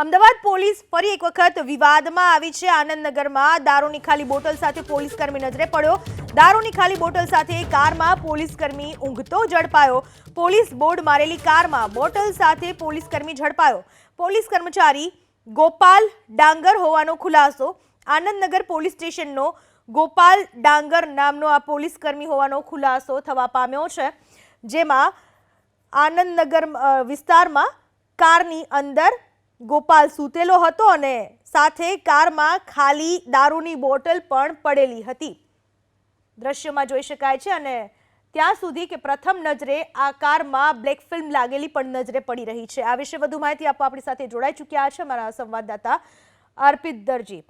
Ahmedabad police ફરી એક વખત વિવાદમાં આવી છે. આનંદનગરમાં દારૂની ખાલી બોટલ સાથે પોલીસ કર્મી નજરે પડ્યો. દારૂની ખાલી બોટલ સાથે કારમાં પોલીસ કર્મી ઊંઘતો ઝડપાયો. પોલીસ બોર્ડ મારેલી કારમાં બોટલ સાથે પોલીસ કર્મી ઝડપાયો. પોલીસ કર્મચારી ગોપાલ ડાંગર હોવાનો ખુલાસો. આનંદનગર પોલીસ સ્ટેશનનો ગોપાલ ડાંગર નામનો આ પોલીસ કર્મી હોવાનો ખુલાસો થવા પામ્યો છે. જેમાં આનંદનગર વિસ્તારમાં કારની અંદર ગોપાલ સૂતેલો હતો અને સાથે કારમાં ખાલી દારૂની બોટલ પણ પડેલી હતી. દ્રશ્યમાં જોઈ શકાય છે અને ત્યાં સુધી કે પ્રથમ નજરે આ કારમાં બ્લેક ફિલ્મ લાગેલી પણ નજરે પડી રહી છે. આ વિશે વધુ માહિતી આપવા આપણી સાથે જોડાઈ ચૂક્યા છે મારા સંવાદદાતા અર્પિત દરજી.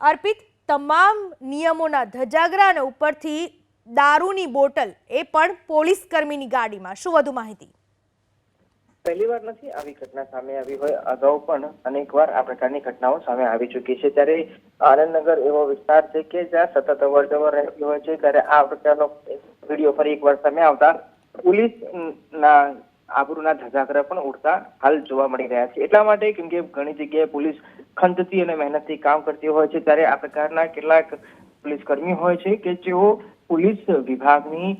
અર્પિત, તમામ નિયમોના ધજાગરા અને ઉપરથી દારૂની બોટલ એ પણ પોલીસ કર્મીની ગાડીમાં. શું વધુ માહિતી? પહેલી વાર નથી આવી ઘટના સામે આવી હોય, અગાઉ પણ અનેકવાર આ પ્રકારની ઘટનાઓ સામે આવી ચૂકી છે. ત્યારે આનંદનગર એવો વિસ્તાર છે કે જ્યાં સતત અવર જવર રહેતી હોય છે, ત્યારે આ પ્રકારનો વીડિયો ફરી એકવાર સામે આવતા પોલીસ ના આબરૂના ધજાગરા પણ ઉડતા હાલ જોવા મળી રહ્યા છે. એટલા માટે કેમ કે ઘણી જગ્યાએ પોલીસ ખંતથી અને મહેનતથી કામ કરતી હોય છે, ત્યારે આ પ્રકારના કેટલાક પોલીસ કર્મી હોય છે કે જેઓ પોલીસ વિભાગની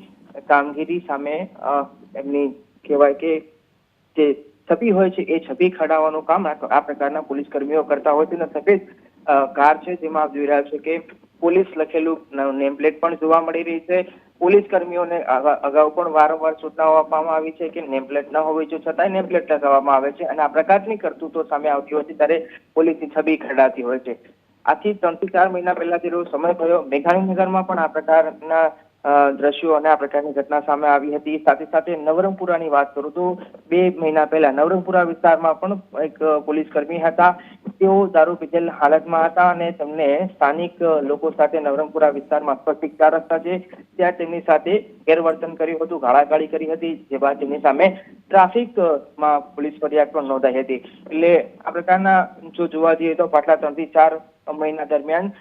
કામગીરી સામે એમની કહેવાય કે જે છબી હોય છે, એ છબી ખડાવવાનું કામ આ પ્રકારના પોલીસ કર્મીઓ કરતા હોય છે અને સફેદ કાર છે, જેમાં આપ જોઈ રહ્યા છો કે પોલીસ લખેલું નેમપ્લેટ પણ જોવા મળી રહી છે. પોલીસ કર્મીઓને અગાઉ પણ વારંવાર સૂચનાઓ આપવામાં આવી છે કે નેમપ્લેટ ન હોવી જોઈએ, છતાંય નેમપ્લેટ લગાવવામાં આવે છે અને આ પ્રકારની કરતૂતો સામે આવતી હોય છે ત્યારે પોલીસની છબી ખરડાતી હોય છે. આથી ત્રણથી ચાર મહિના પહેલા જેટલો સમય થયો. મેઘાણીનગરમાં પણ આ પ્રકારના દ્રશ્યો અને આ પ્રકારની ઘટના સામે આવી હતી. સાથે સાથે નવરંગપુરાની વાત કરું તો બે મહિના પહેલા નવરંગપુરા વિસ્તારમાં પણ એક પોલીસ કર્મી હતા. તેઓ દારૂ પીધેલ હાલતમાં હતા અને તેમને સ્થાનિક લોકો સાથે નવરંગપુરા વિસ્તારમાં ચાર રસ્તા છે. ત્યાં તેમની સાથે ગેરવર્તન કર્યું હતું, ગાળાગાળી કરી હતી, જે બાદ તેમની સામે ટ્રાફિકમાં પોલીસ ફરિયાદ પણ નોંધાઈ હતી. એટલે આ પ્રકારના જો જોવા જઈએ તો પાછલા ત્રણથી ચાર મહિના દરમિયાન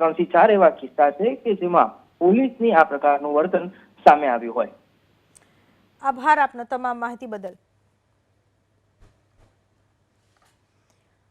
ત્રણથી ચાર એવા કિસ્સા છે કે જેમાં પોલીસની આ પ્રકારનું વર્તન સામે આવ્યું હોય. આભાર આપનો તમામ માહિતી બદલ.